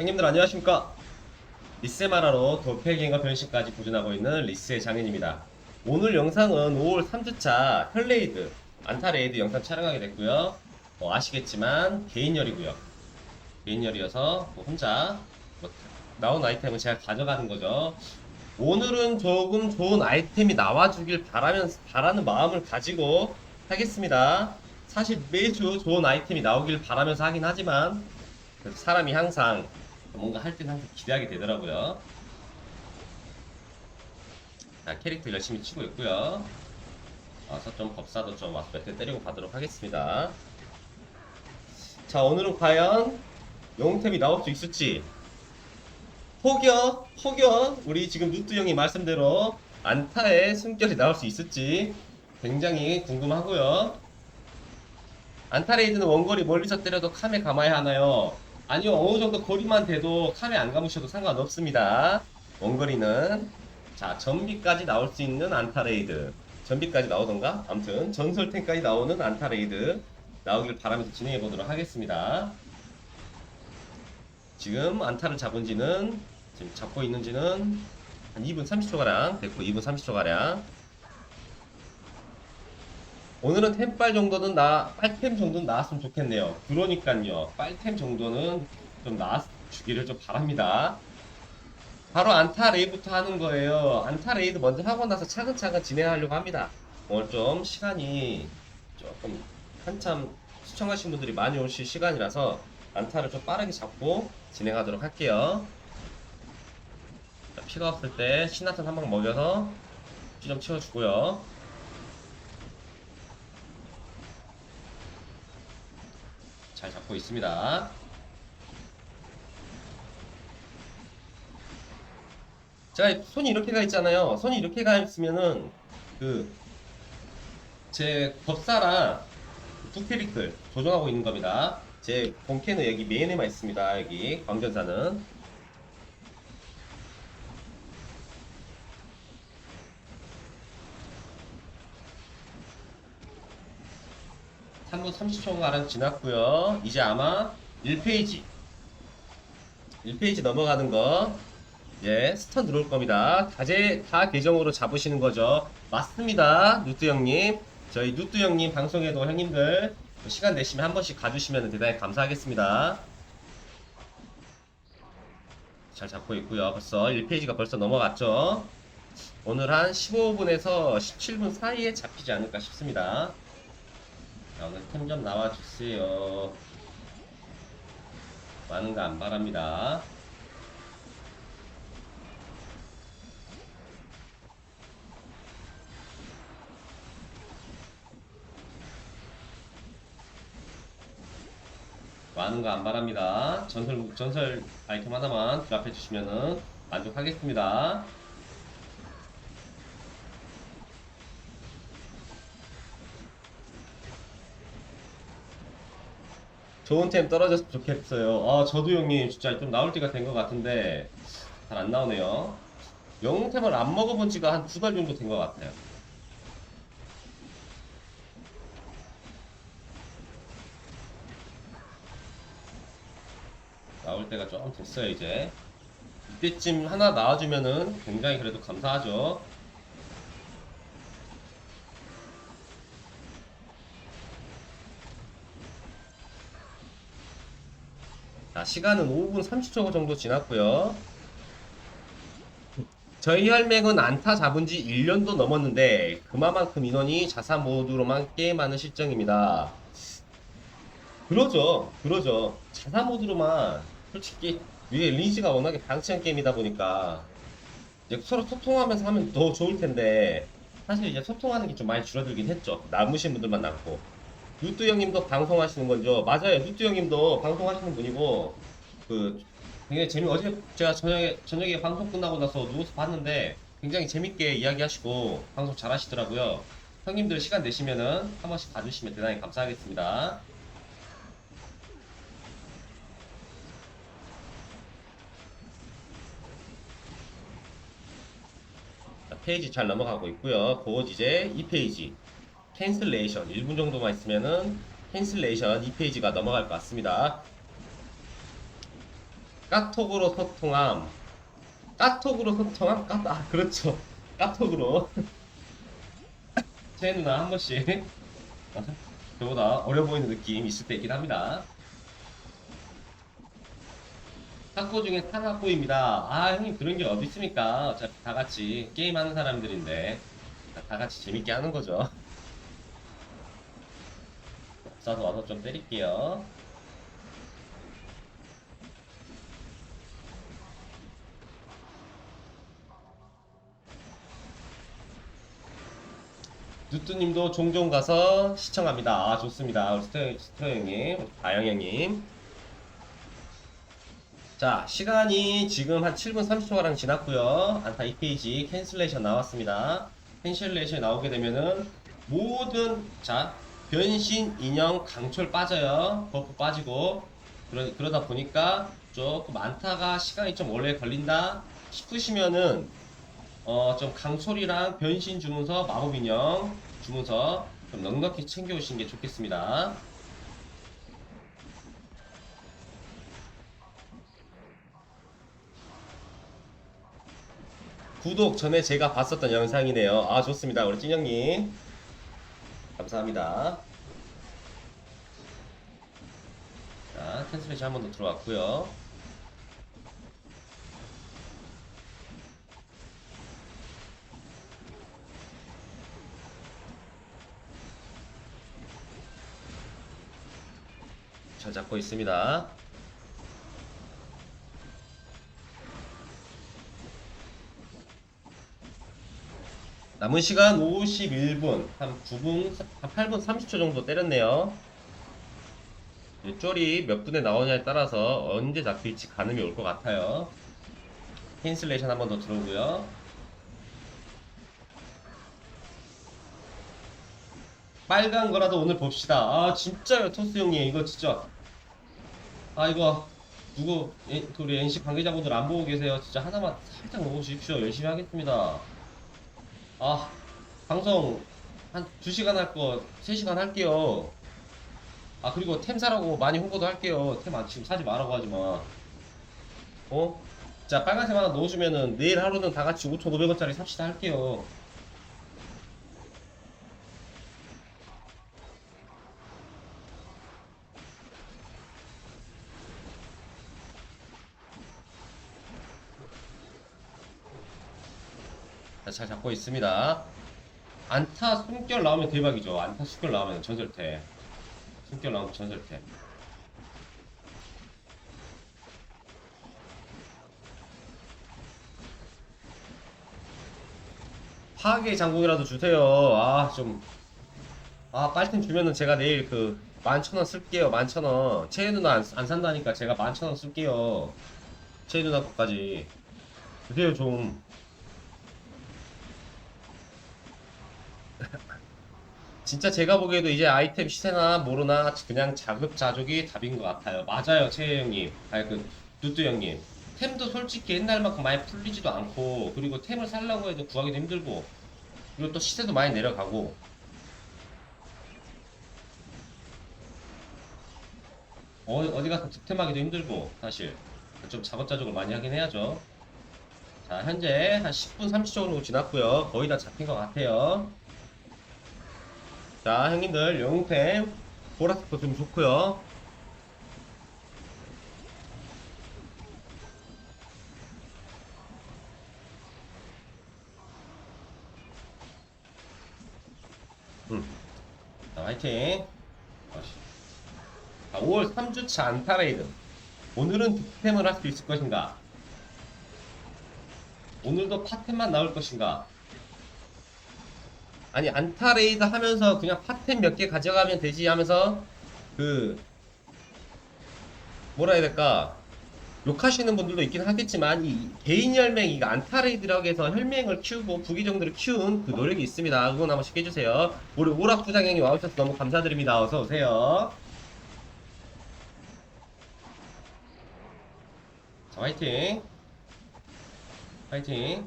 형님들 안녕하십니까? 리세마라로 도펠갱어 변신까지 보존하고 있는 리스의 장인입니다. 오늘 영상은 5월 3주차 혈레이드 안타레이드 영상 촬영하게 됐고요. 뭐 아시겠지만 개인열이고요. 개인열이어서 뭐 혼자 뭐 나온 아이템은 제가 가져가는 거죠. 오늘은 조금 좋은 아이템이 나와주길 바라면, 바라는 마음을 가지고 하겠습니다. 사실 매주 좋은 아이템이 나오길 바라면서 하긴 하지만 사람이 항상 뭔가 할 때는 항상 기대하게 되더라고요. 자, 캐릭터 열심히 치고 있고요. 와서 좀 법사도 좀 와서 몇 대 때리고 가도록 하겠습니다. 자, 오늘은 과연 영웅템이 나올 수 있을지. 혹여, 혹여, 우리 지금 누트 형이 말씀대로 안타의 숨결이 나올 수 있을지 굉장히 궁금하고요. 안타레이드는 원거리 멀리서 때려도 캄에 감아야 하나요? 아니요, 어느 정도 거리만 돼도 캄에 안 감으셔도 상관없습니다. 원거리는. 자, 전비까지 나올 수 있는 안타레이드. 전비까지 나오던가? 아무튼, 전설템까지 나오는 안타레이드. 나오길 바라면서 진행해 보도록 하겠습니다. 지금 안타를 잡은 지는, 지금 잡고 있는지는 한 2분 30초가량 됐고, 2분 30초가량. 오늘은 템빨 정도는 나 빨템 정도는 나왔으면 좋겠네요. 그러니까요. 빨템 정도는 좀 나왔 주기를 좀 바랍니다. 바로 안타 레이부터 하는 거예요. 안타 레이드 먼저 하고 나서 차근차근 진행하려고 합니다. 오늘 좀 시간이 조금 한참 시청하신 분들이 많이 오실 시간이라서 안타를 좀 빠르게 잡고 진행하도록 할게요. 자, 피가 없을 때 신화탄 한 방 먹여서 피 좀 채워주고요. 잘 잡고 있습니다. 제가 손이 이렇게 가 있잖아요. 손이 이렇게 가 있으면은 그 제 법사랑 두 캐릭터 조정하고 있는 겁니다. 제 본캐는 여기 메인에만 있습니다. 여기 광전사는 3분 30초가량 지났고요. 이제 아마 1페이지 1페이지 넘어가는 거 예, 스턴 들어올 겁니다. 다제 다 계정으로 잡으시는 거죠. 맞습니다. 누트 형님. 저희 누트 형님 방송에도 형님들 시간 내시면 한 번씩 가주시면 대단히 감사하겠습니다. 잘 잡고 있고요. 벌써 1페이지가 벌써 넘어갔죠. 오늘 한 15분에서 17분 사이에 잡히지 않을까 싶습니다. 자, 오늘 템좀 나와주세요. 많은 거 안 바랍니다. 많은 거 안 바랍니다. 전설, 전설 아이템 하나만 드랍해 주시면은 만족하겠습니다. 좋은 템 떨어졌으면 좋겠어요. 아, 저도 형님 진짜 좀 나올 때가 된 것 같은데 잘 안 나오네요. 영웅템을 안 먹어본 지가 한 두 달 정도 된 것 같아요. 나올 때가 좀 됐어요, 이제. 이때쯤 하나 나와주면은 굉장히 그래도 감사하죠. 자, 시간은 5분 30초 정도 지났고요. 저희 혈맹은 안타 잡은 지 1년도 넘었는데 그만큼 인원이 자사 모드로만 게임하는 실정입니다. 그러죠. 그러죠. 자사 모드로만 솔직히 위에 리니지가 워낙에 방치한 게임이다 보니까 이제 서로 소통하면서 하면 더 좋을 텐데 사실 이제 소통하는 게 좀 많이 줄어들긴 했죠. 남으신 분들만 남고. 누뚜 형님도 방송하시는 거죠. 맞아요. 누뚜 형님도 방송하시는 분이고 그 굉장히 재미 어제 제가 저녁에 저녁에 방송 끝나고 나서 누워서 봤는데 굉장히 재밌게 이야기하시고 방송 잘하시더라고요. 형님들 시간 내시면은 한 번씩 봐주시면 대단히 감사하겠습니다. 자, 페이지 잘 넘어가고 있고요. 곧 이제 2페이지 캔슬레이션 1분 정도만 있으면은 캔슬레이션 2페이지가 넘어갈 것 같습니다. 까톡으로 소통함. 까톡으로 소통함? 까, 아, 그렇죠. 까톡으로. 제 누나 한 번씩. 저보다 어려 보이는 느낌 있을 때 있긴 합니다. 학고 중에 산학고입니다. 아, 형님 그런 게 어디 있습니까? 어차피 다 같이 게임하는 사람들인데 다 같이 재밌게 하는 거죠. 싸서 와서 좀 때릴게요. 누뚜님도 종종 가서 시청합니다. 아 좋습니다. 우리 스터, 스터 형님, 아영 형님. 자 시간이 지금 한 7분 30초가량 지났고요. 안타 2페이지 캔슬레이션 나왔습니다. 캔슬레이션 나오게 되면은 모든 자 변신 인형 강철 빠져요. 버프 빠지고 그러, 그러다 보니까 조금 안타가 시간이 좀 오래 걸린다 싶으시면은 어, 좀 강솔이랑 변신 주문서, 마법 인형 주문서 좀 넉넉히 챙겨 오시는 게 좋겠습니다. 구독 전에 제가 봤었던 영상이네요. 아, 좋습니다. 우리 찐형님. 감사합니다. 자, 캔슬레이션 한번 더 들어왔고요. 잘 잡고 있습니다. 남은 시간 51분, 한 9분, 한 8분 30초 정도 때렸네요. 이 쫄이 몇 분에 나오냐에 따라서 언제 잡힐지 가늠이 올 것 같아요. 캔슬레이션 한 번 더 들어오고요. 빨간 거라도 오늘 봅시다. 아 진짜요 토스 형님 이거 진짜 아 이거 누구 우리 NC 관계자분들 안 보고 계세요. 진짜 하나만 살짝 넣어주십시오. 열심히 하겠습니다. 아 방송 한 2시간 할 거 3시간 할게요. 아 그리고 템 사라고 많이 홍보도 할게요. 템안 지금 사지 말라고 하지 마. 어? 자 빨간색 하나 넣어주면은 내일 하루는 다 같이 5,500원짜리 삽시다 할게요. 잘 잡고 있습니다. 안타 숨결 나오면 대박이죠. 안타 숨결 나오면 전설태. 숨결 나오면 전설태. 파괴 장군이라도 주세요. 아, 좀. 아, 빨템 주면은 제가 내일 그, 만천원 쓸게요. 만천원. 채혜 누나 안, 안 산다니까 제가 만천원 쓸게요. 채혜 누나 것까지. 주세요, 좀. 진짜 제가 보기에도 이제 아이템 시세나 모르나 그냥 자급자족이 답인 것 같아요. 맞아요, 최혜 형님. 아니 그 누뚜 형님. 템도 솔직히 옛날만큼 많이 풀리지도 않고 그리고 템을 살려고 해도 구하기도 힘들고 그리고 또 시세도 많이 내려가고 어, 어디 가서 득템하기도 힘들고 사실 좀 자급자족을 많이 하긴 해야죠. 자 현재 한 10분 30초 정도 지났고요. 거의 다 잡힌 것 같아요. 자, 형님들, 영웅템, 보라색도 좀 좋고요. 음. 자, 화이팅. 자, 5월 3주차 안타레이드. 오늘은 득템을 할 수 있을 것인가? 오늘도 파템만 나올 것인가? 아니 안타 레이드 하면서 그냥 파템 몇개 가져가면 되지 하면서 그 뭐라 해야 될까? 욕하시는 분들도 있긴 하겠지만 이 개인 혈맹 이거 안타 레이드라고 해서 혈맹을 키우고 부기정들을 키운 그 노력이 있습니다. 응원 한 번씩 해주세요. 우리 오락 부장님이 와주셔서 너무 감사드립니다. 어서 오세요. 자 화이팅. 화이팅.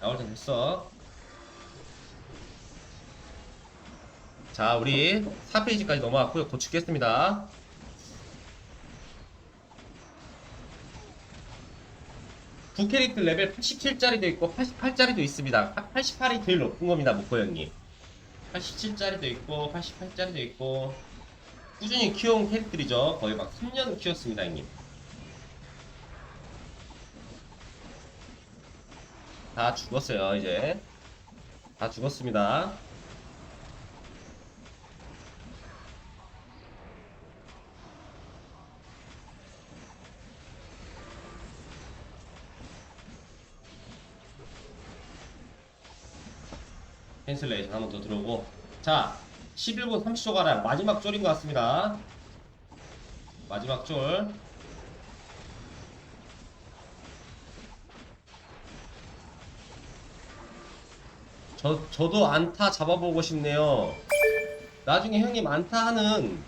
나올 때 됐어 자, 우리 4페이지까지 넘어왔고요. 곧 죽겠습니다. 부캐릭터 레벨 87짜리도 있고 88짜리도 있습니다. 88이 제일 높은 겁니다, 목거 형님. 87짜리도 있고 88짜리도 있고 꾸준히 키워온 캐릭터들이죠. 거의 막 3년을 키웠습니다, 형님. 다 죽었어요, 이제. 다 죽었습니다. 캔슬레이션 한 번 더 들어오고. 자 11분 30초 가량 마지막 쫄인 것 같습니다. 마지막 쫄. 저, 저도 안타 잡아보고 싶네요. 나중에 형님 안타하는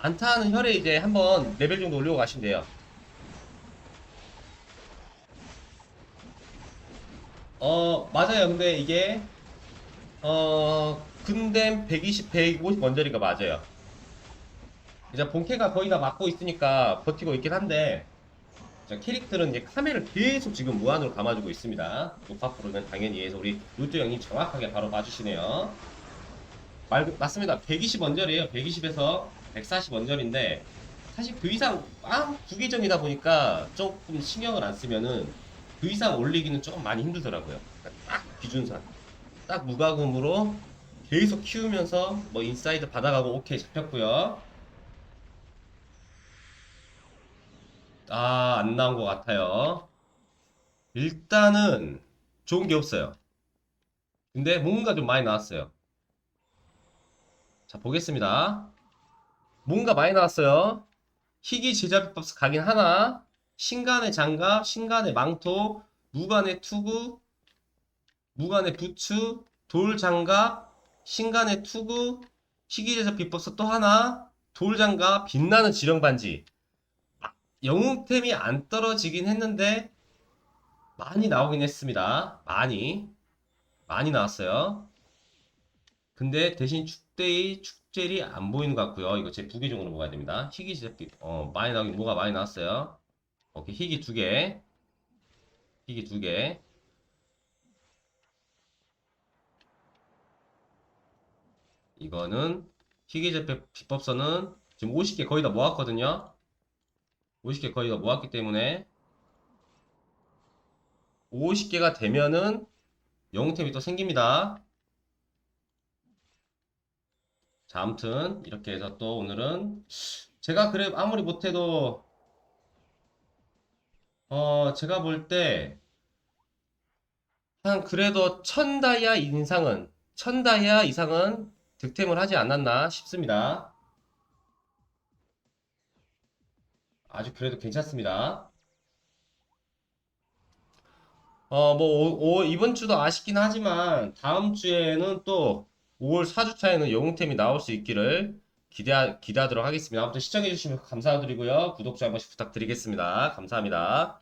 안타하는 혈에 이제 한번 레벨 정도 올리고 가시면 돼요 어 맞아요. 근데 이게 어 근댐 120 150 원저리가 맞아요. 이제 본캐가 거의 다 막고 있으니까 버티고 있긴 한데 자, 캐릭터는 이제 카메를 계속 지금 무한으로 감아주고 있습니다. 녹화 프로는 당연히 해서 우리 루트 형님 정확하게 바로 봐주시네요. 말, 맞습니다. 120 원절이에요. 120에서 140 원절인데 사실 그 이상 빵 구기전이다 보니까 조금 신경을 안 쓰면은 그 이상 올리기는 조금 많이 힘들더라고요. 그러니까 딱 기준선, 딱 무과금으로 계속 키우면서 뭐 인사이드 받아가고 오케이 잡혔고요. 아, 안 나온 것 같아요. 일단은 좋은 게 없어요. 근데 뭔가 좀 많이 나왔어요. 자, 보겠습니다. 뭔가 많이 나왔어요. 희귀 제자비법 가긴 하나, 신간의 장갑, 신간의 망토, 무간의 투구, 무간의 부츠, 돌장갑, 신간의 투구, 희귀제자 비법서 또 하나, 돌장갑, 빛나는 지령반지. 아, 영웅템이 안 떨어지긴 했는데 많이 나오긴 했습니다. 많이. 많이 나왔어요. 근데 대신 축대의 축젤이 안 보이는 것 같고요. 이거 제 부계종으로 먹어야 됩니다. 희귀제자 비, 어, 많이 나오긴 뭐가 많이 나왔어요. 오케이, 희귀 두 개. 희귀 두 개. 이거는 희귀제패 비법서는 지금 50개 거의 다 모았거든요. 50개 거의 다 모았기 때문에 50개가 되면은 영웅템이 또 생깁니다. 자, 아무튼 이렇게 해서 또 오늘은 제가 그래 아무리 못해도 어, 제가 볼 때, 한, 그래도 천 다이아 이상은, 천 다이아 이상은 득템을 하지 않았나 싶습니다. 아주 그래도 괜찮습니다. 어, 뭐, 오- 오- 이번 주도 아쉽긴 하지만, 다음 주에는 또, 5월 4주차에는 영웅템이 나올 수 있기를 기대, 기대하도록 하겠습니다. 아무튼 시청해주시면 감사드리고요. 구독 좀한 번씩 부탁드리겠습니다. 감사합니다.